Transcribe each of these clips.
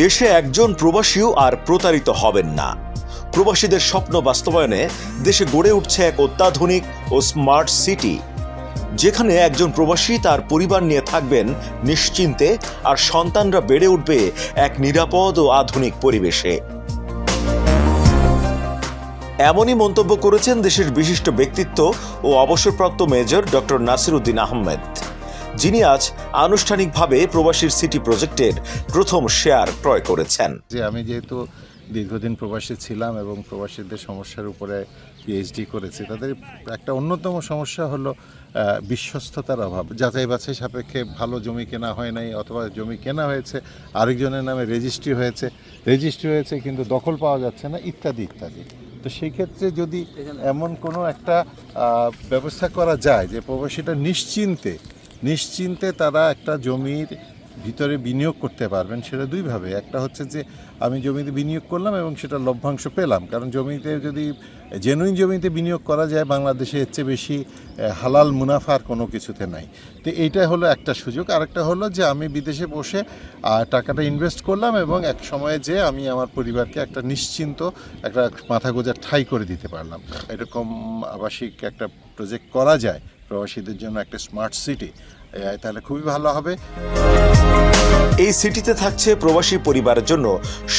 দেশে একজন প্রবাসীও আর প্রতারিত হবেন না। প্রবাসীদের স্বপ্ন বাস্তবায়নে দেশে গড়ে উঠছে এক অত্যাধুনিক ও স্মার্ট সিটি। যেখানে একজন প্রবাসী তার পরিবার নিয়ে থাকবেন নিশ্চিন্তে আর সন্তানরা বেড়ে উঠবে এক নিরাপদ ও আধুনিক পরিবেশে। এমনই মন্তব্য করেছেন দেশের বিশিষ্ট ব্যক্তিত্ব ও অবসরপ্রাপ্ত মেজর ডক্টর নাসিরুদ্দিন আহমেদ। যিনি আজ আনুষ্ঠানিকভাবে প্রবাসীর সিটি প্রজেক্টের প্রথম শেয়ার ক্রয় করেছেন। যে আমি যেহেতু দীর্ঘদিন প্রবাসী ছিলাম এবং প্রবাসীদের সমস্যার উপরে পিএইচডি করেছি, তাদের একটা অন্যতম সমস্যা হলো বিশ্বস্ততার অভাব। যাচাই বাছাই সাপেক্ষে ভালো জমি কেনা হয় নাই অথবা জমি কেনা হয়েছে, আরেকজনের নামে রেজিস্ট্রি হয়েছে রেজিস্ট্রি হয়েছে কিন্তু দখল পাওয়া যাচ্ছে না, ইত্যাদি ইত্যাদি। তো সেই ক্ষেত্রে যদি এমন কোনো একটা ব্যবস্থা করা যায় যে প্রবাসীটা নিশ্চিন্তে নিশ্চিন্তে তারা একটা জমির ভিতরে বিনিয়োগ করতে পারবেন সেটা দুইভাবে একটা হচ্ছে যে, আমি জমিতে বিনিয়োগ করলাম এবং সেটা লভ্যাংশ পেলাম। কারণ জমিতে যদি জেনুইন জমিতে বিনিয়োগ করা যায়, বাংলাদেশে এর চেয়ে বেশি হালাল মুনাফার কোনো কিছুতে নাই। তো এইটা হলো একটা সুযোগ। আরেকটা হলো যে, আমি বিদেশে বসে টাকাটা ইনভেস্ট করলাম এবং এক সময়ে যে, আমি আমার পরিবারকে একটা নিশ্চিন্ত, একটা মাথা গোজার ঠাই করে দিতে পারলাম। এরকম আবাসিক একটা প্রজেক্ট করা যায় প্রবাসীদের জন্য একটা স্মার্ট সিটি তাহলে খুবই ভালো হবে। এই সিটিতে থাকছে প্রবাসী পরিবারের জন্য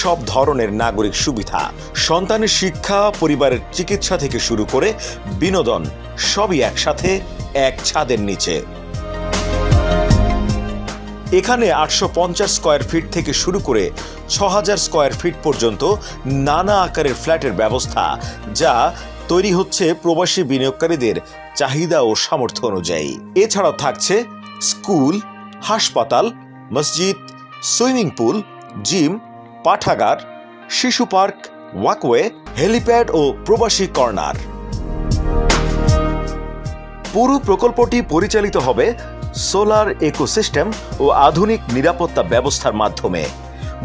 সব ধরনের নাগরিক সুবিধা। সন্তানের শিক্ষা, পরিবারের চিকিৎসা থেকে শুরু করে বিনোদন, সবই একসাথে, এক ছাদের নিচে। এখানে আটশো পঞ্চাশ স্কোয়ার ফিট থেকে শুরু করে ছ হাজার স্কোয়ার ফিট পর্যন্ত নানা আকারের ফ্ল্যাটের ব্যবস্থা, যা তৈরি হচ্ছে প্রবাসী বিনিয়োগকারীদের চাহিদা ও সামর্থ্য অনুযায়ী। এছাড়াও থাকছে স্কুল, হাসপাতাল, মসজিদ, সুইমিং পুল, জিম, পাঠাগার, শিশু পার্ক, ওয়াকওয়ে, হেলিপ্যাড ও প্রবাসী কর্নার। পুরো প্রকল্পটি পরিচালিত হবে সোলার ইকোসিস্টেম ও আধুনিক নিরাপত্তা ব্যবস্থার মাধ্যমে।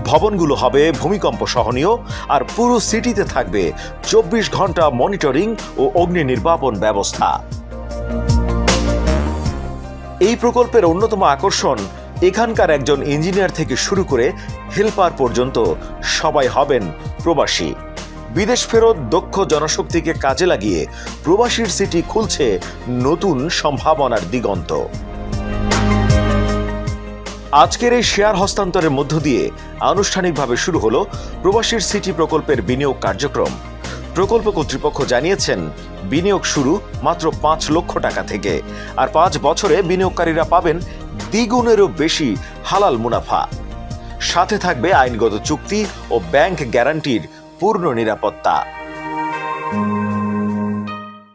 ভবনগুলো হবে ভূমিকম্প সহনীয় আর পুরো সিটিতে থাকবে চব্বিশ ঘণ্টা মনিটরিং ও অগ্নি নির্বাপন ব্যবস্থা। এই প্রকল্পের অন্যতম আকর্ষণ, এখানকার একজন ইঞ্জিনিয়ার থেকে শুরু করে হেল্পার পর্যন্ত সবাই হবেন প্রবাসী। বিদেশ ফেরত, দক্ষ জনশক্তিকে কাজে লাগিয়ে প্রবাসীর সিটি খুলছে নতুন সম্ভাবনার দিগন্ত। আজকের এই শেয়ার হস্তান্তরের মধ্য দিয়ে আনুষ্ঠানিকভাবে শুরু হলো প্রবাসীর সিটি প্রকল্পের বিনিয়োগ কার্যক্রম। প্রকল্প কর্তৃপক্ষ জানিয়েছেন, বিনিয়োগ শুরু মাত্র পাঁচ লক্ষ টাকা থেকে আর পাঁচ বছরে বিনিয়োগকারীরা পাবেন দ্বিগুণেরও বেশি হালাল মুনাফা। সাথে থাকবে আইনগত চুক্তি ও ব্যাংক গ্যারান্টির পূর্ণ নিরাপত্তা।